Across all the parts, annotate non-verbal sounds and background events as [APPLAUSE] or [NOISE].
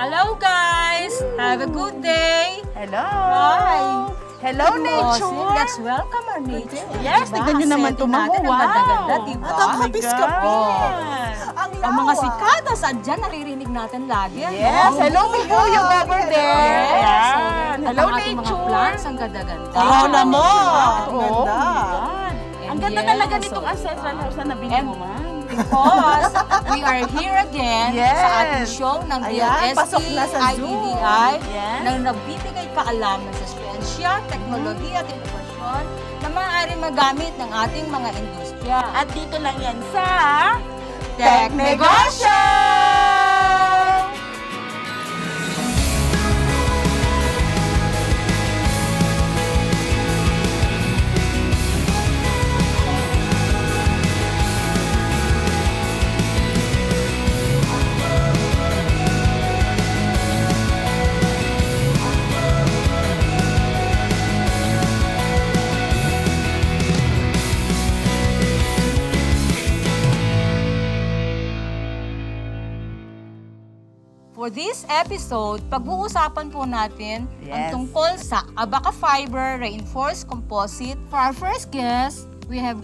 Hello guys! Have a good day! Hello! Hi! Hello, Oh, nature! see, let's welcome our nature. Yes, Diba? tignan nyo naman tumaho. natin, Ang Wow! ganda-ganda, diba? At ang Oh. Ang Ang mga sikadas, andyan, naririnig natin lagi. ano? Yes, hello po po yung over there. Yes. Ayan. Hello, ang ating mga nature. plants, ang ganda-ganda. Corona mo. Ang Oo. ganda. Ang And ganda yes, talaga so- nitong ancestral house na nabili mo, man. Because we are here again Yes. sa ating show ng Ayan, pasok na sa. IDDI, Yes. na nagbibigay kaalaman sa siyensya, teknolohiya at innovasyon na maaari magamit ng ating mga industriya. At dito lang yan sa Tech Negosyo! Episode, pag-uusapan po natin ang Yes. tungkol sa Abaca Fiber Reinforced Composite. For our first guest, we have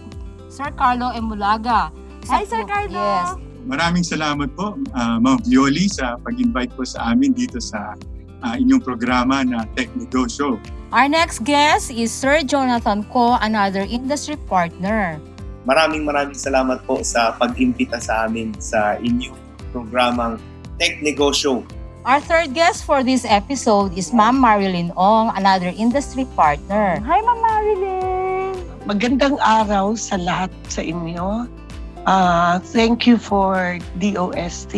Sir Carlo Emulaga. Hi, Sir po- Carlo! Yes. Maraming salamat po, uh, Ma'am Violi, sa pag-invite po sa amin dito sa ah, inyong programa na Tech Negosyo. Our next guest is Sir Jonathan Ko, another industry partner. Maraming maraming salamat po sa pag-imbita sa amin sa inyong programang Tech Negosyo. Our third guest for this episode is Ma'am Marilyn Ong, another industry partner. Hi, Ma'am Marilyn! Magandang araw sa lahat sa inyo. Ah, thank you for DOST.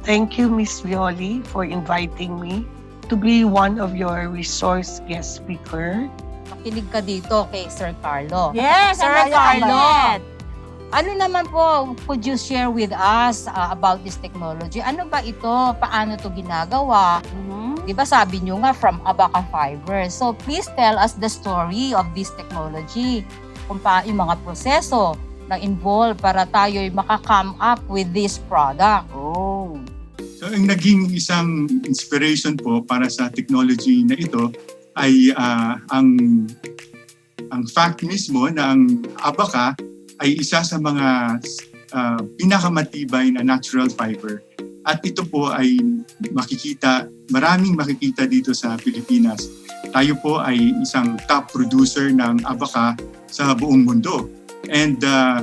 Thank you, Miss Violi, for inviting me to be one of your resource guest speaker. Makinig ka dito kay Sir Carlo. Yes, Sir Carlo. kabayan. Ano naman po, could you share with us uh, about this technology? Ano ba ito? Paano to ginagawa? Mhm. Di ba sabi nyo nga from Abaca Fiber. So please tell us the story of this technology. Kung pa yung mga proseso na involved para tayo'y makakome up with this product. Oh. So, ang naging isang inspiration po para sa technology na ito ay ah, ang ang fact mismo na ang abaca ay isa sa mga ah, pinakamatibay na natural fiber. At ito po ay makikita, maraming makikita dito sa Pilipinas. Tayo po ay isang top producer ng abaca sa buong mundo. And ah,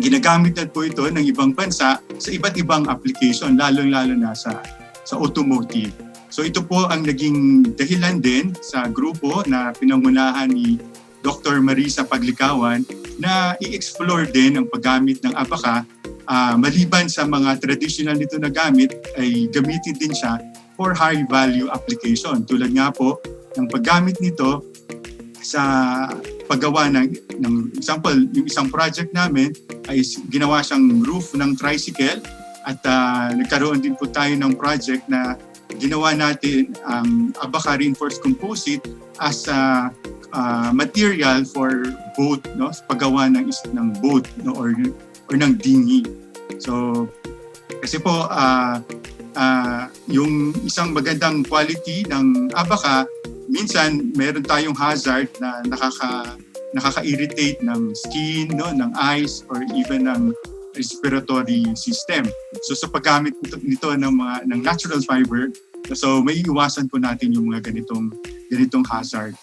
ginagamit na po ito ng ibang bansa sa iba't ibang application, lalong-lalo na sa, sa automotive. So ito po ang naging dahilan din sa grupo na pinangunahan ni Dr. Marisa Paglikawan na i-explore din ang paggamit ng abaka Ah, maliban sa mga traditional nito na gamit ay gamitin din siya for high value application. Tulad nga po ng paggamit nito sa paggawa ng, ng example, yung isang project namin ay ginawa siyang roof ng tricycle at ah, nagkaroon din po tayo ng project na ginawa natin ang Abaca Reinforced Composite as a ah, material for boat, no? Paggawa ng, ng boat no? or, or ng dinghy. So, kasi po, ah, ah, yung isang magandang quality ng Abaca, minsan meron tayong hazard na nakaka nakaka-irritate ng skin, no, ng eyes, or even ng respiratory system. So sa paggamit nito ng mga ng natural fiber, so may iwasan po natin yung mga ganitong ganitong hazard.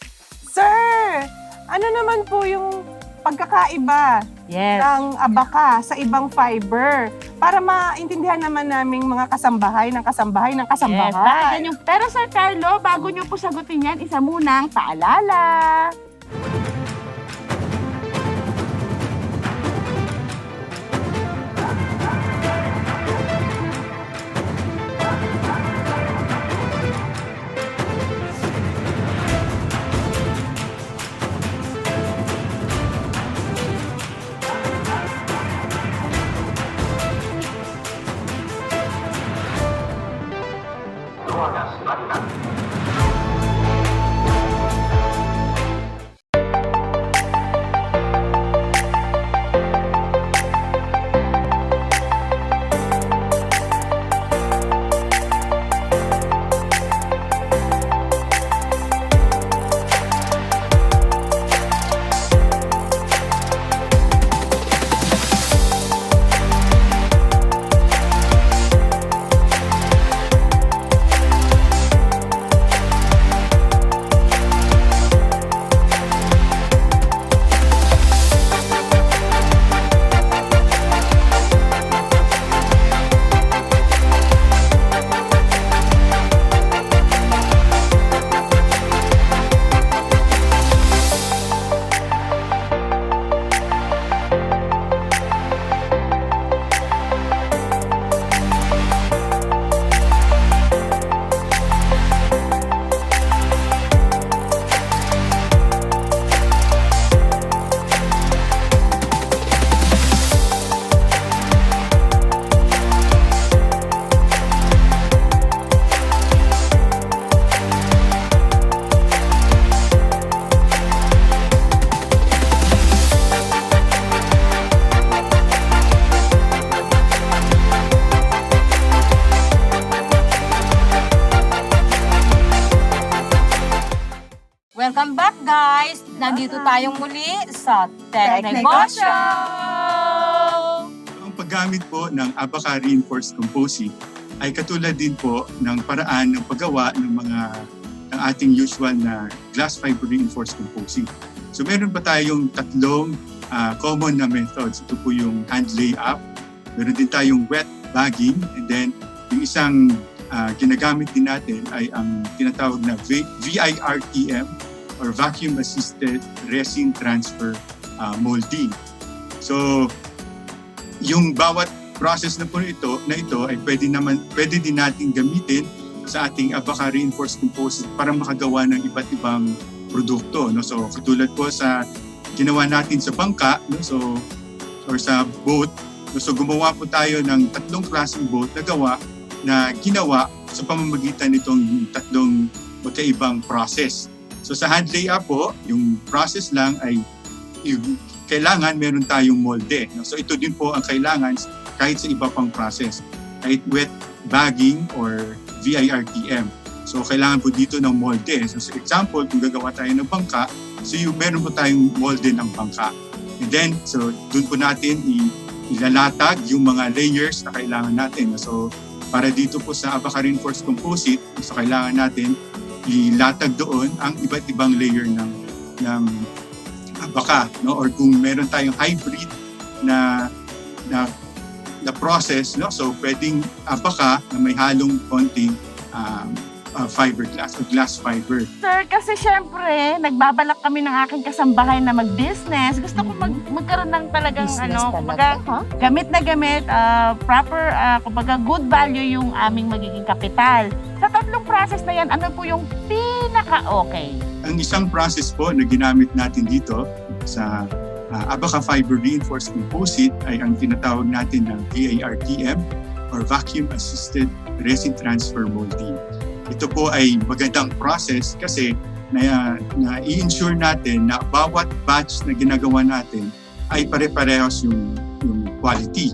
Sir, ano naman po yung pagkakaiba Yes. ng abaka sa ibang fiber para maintindihan naman naming mga kasambahay ng kasambahay ng Yes, bakit kasambahay. ganyan? Pero Sir Carlo, bago niyo po sagutin yan, isa munang paalala. Tayong muli sa Tech Negosyo! Ang paggamit po ng Abaca Reinforced Composite ay katulad din po ng paraan ng paggawa ng mga ng ating usual na glass fiber reinforced composite. So meron pa tayong tatlong ah, common na methods. Ito po yung hand layup, meron din tayong wet bagging, and then yung isang ah, ginagamit din natin ay ang tinatawag na V- VIRTM or Vacuum Assisted Resin Transfer ah, Molding. So yung bawat process na po ito na ito ay pwede naman pwede din nating gamitin sa ating Abaca reinforced composite para makagawa ng iba't ibang produkto no? So katulad po sa ginawa natin sa bangka no? So or sa boat no, so gumawa po tayo ng tatlong klaseng boat na gawa na ginawa sa pamamagitan nitong tatlong magkaibang process so sa hand layup po yung process lang ay yung kailangan meron tayong molde. No? So ito din po ang kailangan kahit sa iba pang process. Kahit wet bagging or VIRTM. So kailangan po dito ng molde. So sa example, kung gagawa tayo ng bangka, so yung meron po tayong molde ng bangka. And then, so doon po natin i- ilalatag yung mga layers na kailangan natin. So para dito po sa Abaca Reinforced Composite, so kailangan natin ilatag doon ang iba't ibang layer ng ng baka no or kung meron tayong hybrid na na na process no so pwedeng abaka na may halong konting um, uh, fiberglass or glass fiber Sir, kasi syempre, nagbabalak kami ng aking kasambahay na mag-business. Gusto ko mag magkaroon ng talagang Business ano, talaga, kumbaga, ha? gamit na gamit, ah, proper, ah, kumbaga good value yung aming magiging kapital. Sa tatlong process na yan, ano po yung pinaka-okay? ang isang process po na ginamit natin dito sa uh, Abaca Fiber Reinforced Composite ay ang tinatawag natin ng VARTM or Vacuum Assisted Resin Transfer Molding. Ito po ay magandang process kasi na, na i-ensure natin na bawat batch na ginagawa natin ay pare-parehas yung, yung quality.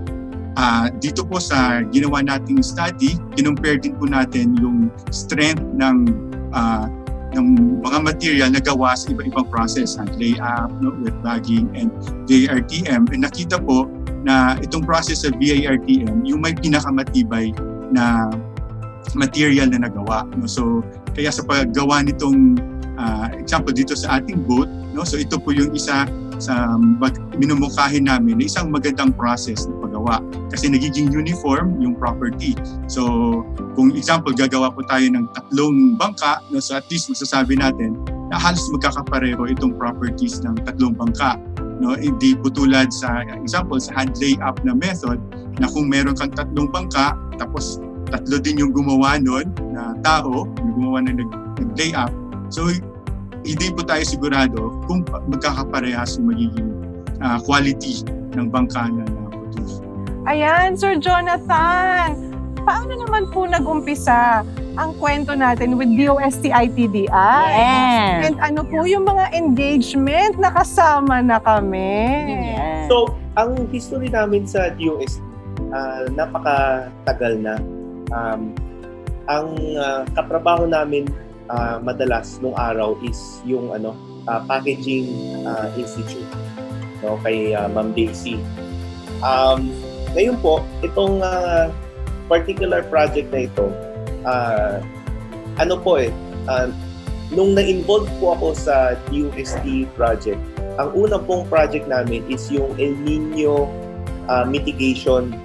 Ah, dito po sa ginawa nating study, kinumpare din po natin yung strength ng ah, ng mga material na gawa sa iba-ibang process, hand layup, no, wet bagging, and VARTM. And nakita po na itong process sa VARTM, yung may pinakamatibay na material na nagawa. No? So, kaya sa paggawa nitong ah, example dito sa ating boat, no? so ito po yung isa sa minumukhahin namin na isang magandang process na paggawa kasi nagiging uniform yung property. So, kung example, gagawa po tayo ng tatlong bangka, no, so at least masasabi natin na halos magkakapareho itong properties ng tatlong bangka. No, hindi po tulad sa example sa hand layup na method na kung meron kang tatlong bangka tapos tatlo din yung gumawa nun na tao, yung gumawa na nag, nag-layup. So, hindi po tayo sigurado kung pa- magkakaparehas yung magiging ah, quality ng bangka na. Ayan, Sir Jonathan. Paano naman po nag-umpisa ang kwento natin with DOST-ITDI? Yes. And ano po yung mga engagement na kasama na kami? Yes. So, ang history namin sa DOS, ah, napakatagal na. Um, ang ah, katrabaho namin ah, madalas nung araw is yung ano ah, packaging ah, institute no kay ah, Ma'am Daisy. Um, ngayon po, itong ah, particular project na ito, ah, ano po eh, ah, nung na-involve po ako sa DUST project, ang una pong project namin is yung El Nino ah, mitigation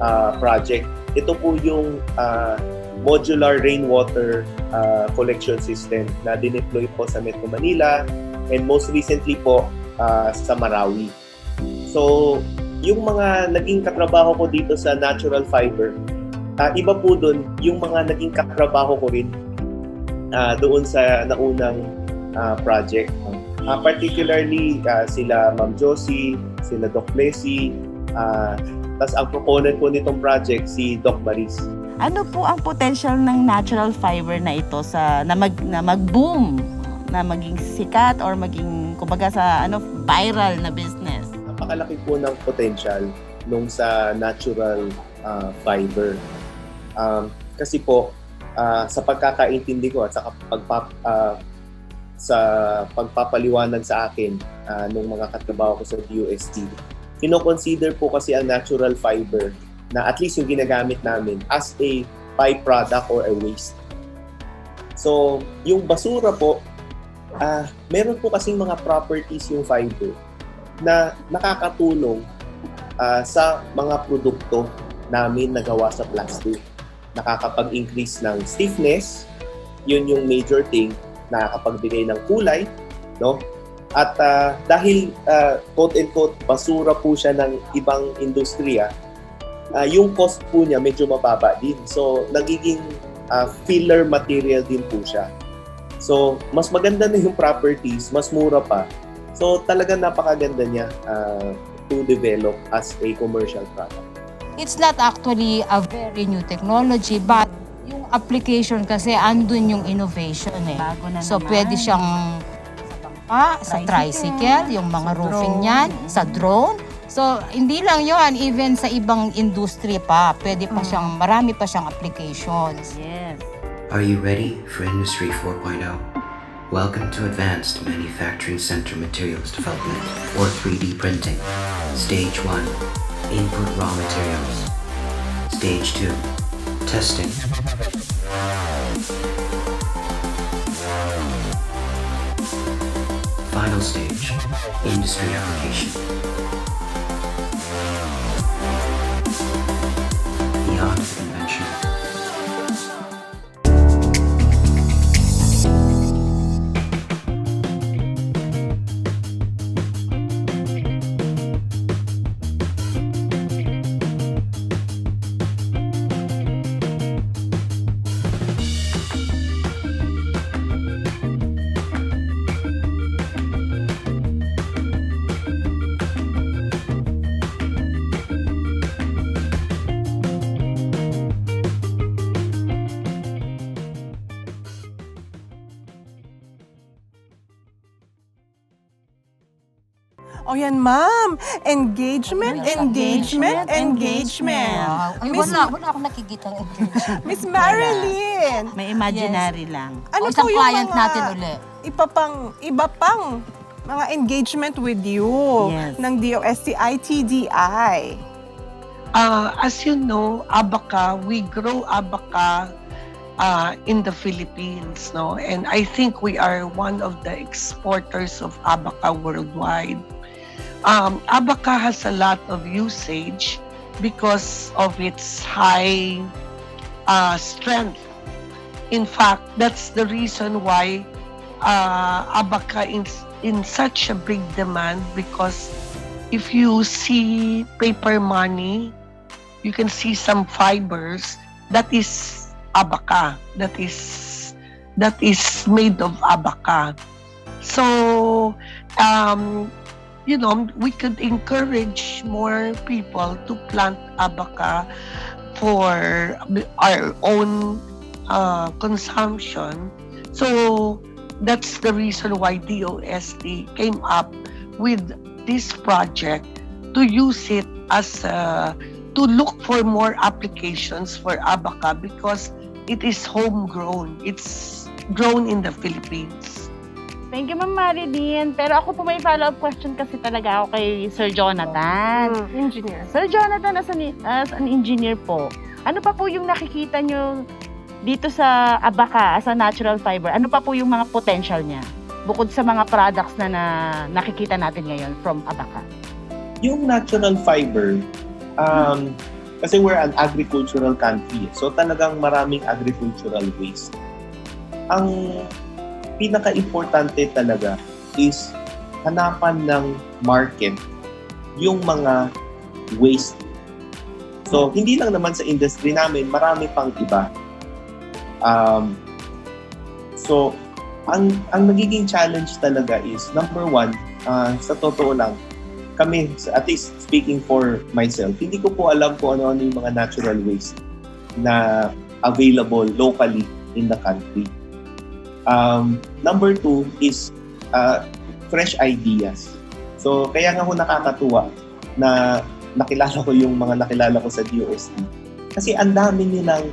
ah, project. Ito po yung ah, modular rainwater ah, collection system na dineploy po sa Metro Manila and most recently po ah, sa Marawi. So, yung mga naging katrabaho ko dito sa natural fiber, ah, iba po dun, yung mga naging katrabaho ko rin ah, doon sa naunang ah, project. Ah, particularly ah, sila Ma'am Josie, sila Doc Leslie, ah, tas ang proponent po nitong project si Doc Maris. Ano po ang potential ng natural fiber na ito sa na mag na mag-boom, na maging sikat or maging kumbaga sa ano viral na business? Napakalaki po ng potential nung sa natural ah, fiber. Um, kasi po, ah, sa pagkakaintindi ko at sa pagpap, ah, sa pagpapaliwanag sa akin ah, nung mga katrabaho ko sa DOST. Kino-consider po kasi ang natural fiber na at least yung ginagamit namin as a byproduct or a waste. So, yung basura po, ah meron po kasing mga properties yung fiber na nakakatulong ah, sa mga produkto namin na gawa sa plastic. Nakakapag-increase ng stiffness, yun yung major thing, nakakapagbigay ng kulay, no? At ah, dahil ah, quote-unquote basura po siya ng ibang industriya, ah, yung cost po niya medyo mababa din. So, nagiging ah, filler material din po siya. So, mas maganda na yung properties, mas mura pa. So, talagang napakaganda niya ah, to develop as a commercial product. It's not actually a very new technology, but yung application kasi andun yung innovation eh. Bago na So, naman. pwede siyang sa bangka, sa Tricycle, tricycle, yung mga sa roofing drone. niyan, sa drone. So, hindi lang yon even sa ibang industry pa, pwede pa Mm. siyang, marami pa siyang applications. Yes. Are you ready for Industry 4.0? Welcome to Advanced Manufacturing Center Materials Development, or 3D Printing. Stage 1 Input Raw Materials. Stage 2 Testing. Final stage Industry Application. O yan, ma'am. Engagement, engagement, engagement, engagement. Wow. Ay, Miss- wala, wala akong nakikita ng engagement. Miss Marilyn, May imaginary lang. ano o, isang po yung client mga natin uli. iba pang, iba pang mga engagement with you Yes. ng DOST ITDI? Uh, as you know, abaca, we grow abaca uh, in the Philippines, no? And I think we are one of the exporters of abaca worldwide. Um, abaca has a lot of usage because of its high uh, strength. In fact, that's the reason why uh, abaca is in such a big demand because if you see paper money, you can see some fibers that is abaca, that is that is made of abaca. So, um, you know, we could encourage more people to plant abaca for our own uh, consumption. So that's the reason why DOST came up with this project to use it as a, to look for more applications for abaca because it is homegrown. It's grown in the Philippines. Thank you, Ma'am Marilyn. Pero ako po may follow-up question kasi talaga ako kay Sir Jonathan. Mm, engineer. Sir Jonathan, as an, as an engineer po, ano pa po yung nakikita nyo dito sa abaca as a natural fiber? Ano pa po yung mga potential niya? Bukod sa mga products na, na nakikita natin ngayon from abaca. yung natural fiber, um, kasi we're an agricultural country, so talagang maraming agricultural waste. Ang pinaka-importante talaga is hanapan ng market yung mga waste. So, hindi lang naman sa industry namin, marami pang iba. Um, so, ang ang nagiging challenge talaga is number one, ah, sa totoo lang, kami, at least speaking for myself, hindi ko po alam kung ano-ano yung mga natural waste na available locally in the country. Um, number two is uh, fresh ideas. So, kaya nga ho nakakatuwa na nakilala ko yung mga nakilala ko sa DOST. Kasi ang dami nilang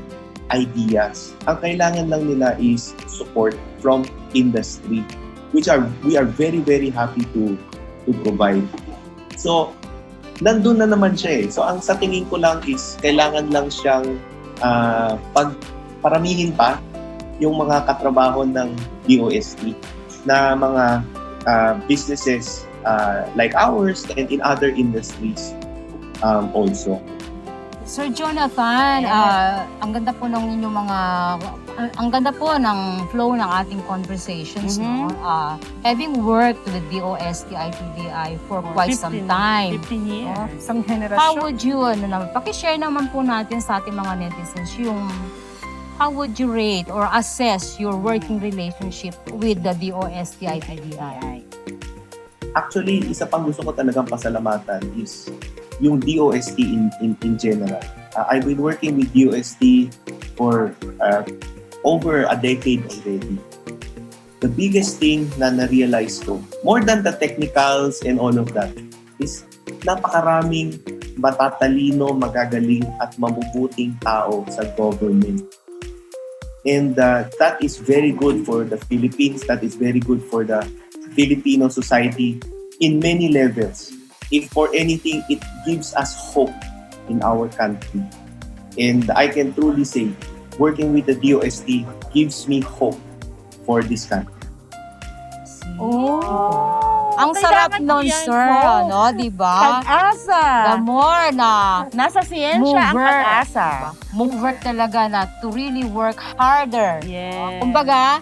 ideas. Ang kailangan lang nila is support from industry. which are we are very very happy to to provide. So nandun na naman siya eh. So ang sa tingin ko lang is kailangan lang siyang ah, pag paramihin pa yung mga katrabaho ng DOST na mga ah, businesses ah, like ours and in other industries um, also. Sir Jonathan, ah, ang ganda po ng inyong mga ang, ang ganda po ng flow ng ating conversations no. Mhm. Ah, having worked with the DOST ITDI for Oh, quite some 15 time. 15 years. Oh, Isang How generasyon. would you ano naman, paki-share naman po natin sa ating mga netizens yung how would you rate or assess your working relationship with the DOST ITDI? Actually, isa pang gusto ko talagang pasalamatan is yung DOST in, in, in general. Uh, I've been working with DOST for uh, over a decade already. The biggest thing na na-realize ko, more than the technicals and all of that, is napakaraming matatalino, magagaling at mabubuting tao sa government. And uh, that is very good for the Philippines. That is very good for the Filipino society in many levels. If for anything, it gives us hope in our country. And I can truly say, working with the DOST gives me hope for this country. Oh, Ang sarap kailangan nun, yan, sir, Hope. ano, di ba? Pag-asa. The more na Nasa siyensya ang Mover. pag-asa. move work talaga na to really work harder. Yes. Kumbaga,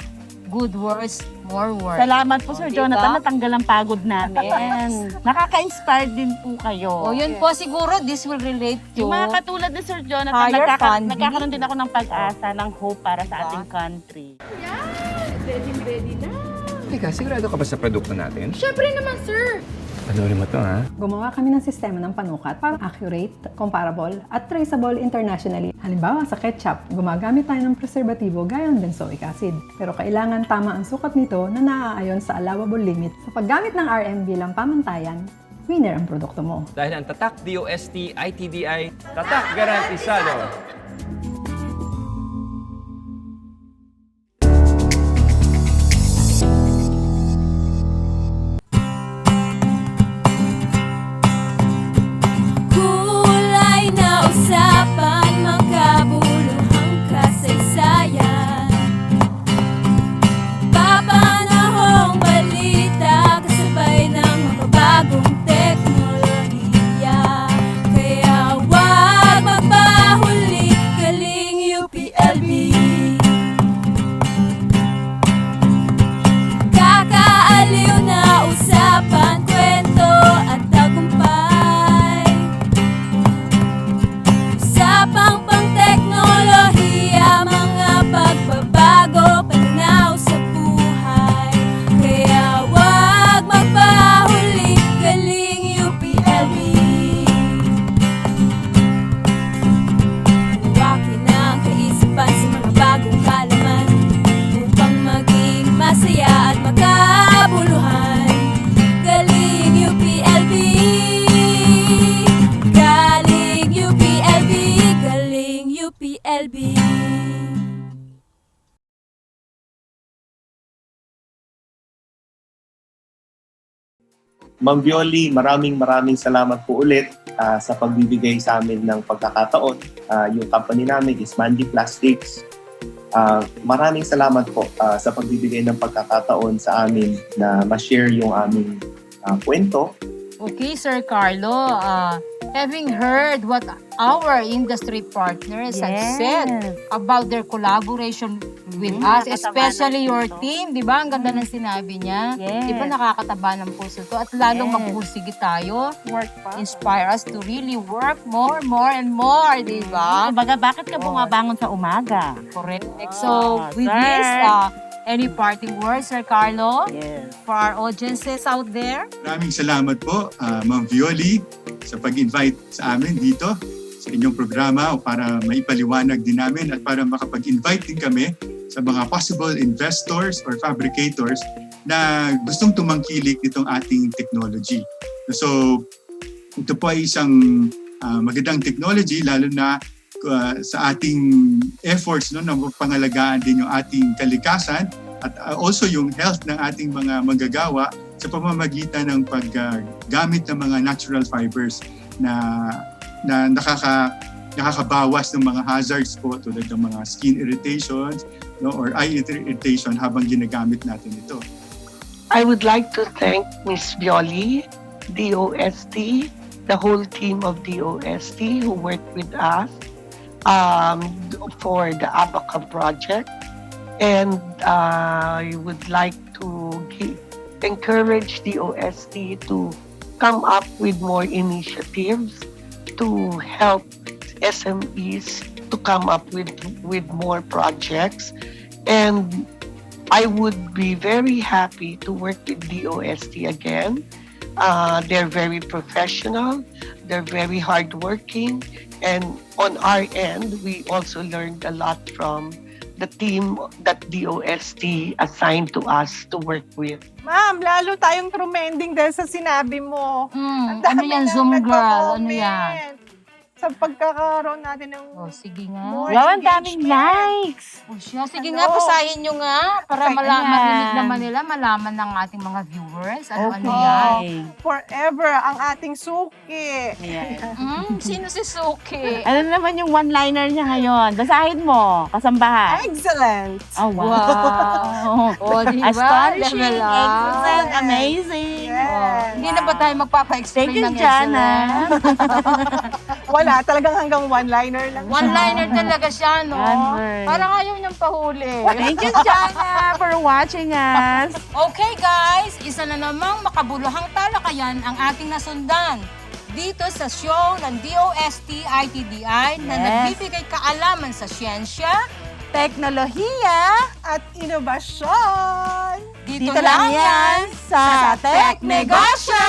good words, more work. Salamat po, Sir Diba? Jonathan. Natanggal ang pagod namin. Nakaka-inspire din po kayo. O yun po siguro, this will relate to Yung mga katulad ni Sir Jonathan, Higher nagkaka- funding. nagkakaroon din ako ng pag-asa, ng hope para sa Diba? ating country. Teka, sigurado ka ba sa produkto natin? Siyempre naman, sir. Panoorin mo to, ha? Gumawa kami ng sistema ng panukat para accurate, comparable, at traceable internationally. Halimbawa sa ketchup, gumagamit tayo ng preserbatibo gaya ng benzoic acid. Pero kailangan tama ang sukat nito na naaayon sa allowable limit. Sa paggamit ng RM bilang pamantayan, winner ang produkto mo. Dahil ang tatak DOST ITDI, tatak garantisado. Ma'am Violi, maraming maraming salamat po ulit ah, sa pagbibigay sa amin ng pagkakataon. Ah, yung company namin is Mandy Plastics. Ah, maraming salamat po ah, sa pagbibigay ng pagkakataon sa amin na ma-share yung aming ah, kwento. Okay, Sir Carlo, uh, having heard what our industry partners have said about their collaboration with Mhm, us, especially your puso. team, di ba? Ang ganda ng sinabi niya. Yes. Di ba nakakataba ng puso to? At lalong Yes. magpursige tayo, Work pa. inspire us to really work more, more, and more, di ba? Kumbaga, bakit ka Oh. bumabangon sa umaga? Correct. So, Ah, with sir. this, uh, any parting words, Sir Carlo, Yes. for our audiences out there? Maraming salamat po, ah, Ma'am Violi, sa pag-invite sa amin dito sa inyong programa o para maipaliwanag din namin at para makapag-invite din kami sa mga possible investors or fabricators na gustong tumangkilik nitong ating technology. So, ito po ay isang ah, magandang technology lalo na ah, sa ating efforts no, na pangalagaan din yung ating kalikasan at uh, also yung health ng ating mga manggagawa sa pamamagitan ng paggamit ng mga natural fibers na na nakaka nakakabawas ng mga hazards po tulad ng mga skin irritations no or eye irritation habang ginagamit natin ito. I would like to thank Miss Violi, DOST, the whole team of DOST who worked with us um, for the Abaca project. And uh, I would like to gi- encourage DOST to come up with more initiatives to help SMEs to come up with, with more projects. And I would be very happy to work with DOST again. Uh, they're very professional, they're very hardworking, and on our end, we also learned a lot from the team that DOST assigned to us to work with. Ma'am, lalo tayong trumending dahil sa sinabi mo. Hmm, Ang ano yan, Zoom girl? Ano nagko-comment yan? Sa pagkakaroon natin ng Oh, sige nga. more Wow, ang daming engagement. likes! Oh, siya. Sige Ano? nga, basahin nyo nga para Okay, mala- marinig naman nila, malaman ng ating mga viewers. Ano-ano Okay. yan? Forever ang ating suki. Ayan. Hmm, sino si Suki? Ano naman yung one-liner niya ngayon? Basahin mo, kasambahan. Excellent. Oh, wow. Oh, di ba? Astonishing, Level up. excellent, amazing. Yes. Hindi na ba tayo magpapa-explain Thank you, ng Jana. excellent? [LAUGHS] Wala, talagang hanggang one-liner lang. siya. One-liner talaga siya, no? One word. Parang ayaw niyang pahuli. Thank you, Jana, for watching us. Okay guys, isa na namang makabuluhang talakayan ang ating nasundan dito sa show ng DOST ITDI na Yes. nagbibigay kaalaman sa siyensya Teknolohiya, At inobasyon. dito, dito lang yan sa Tech Negosyo!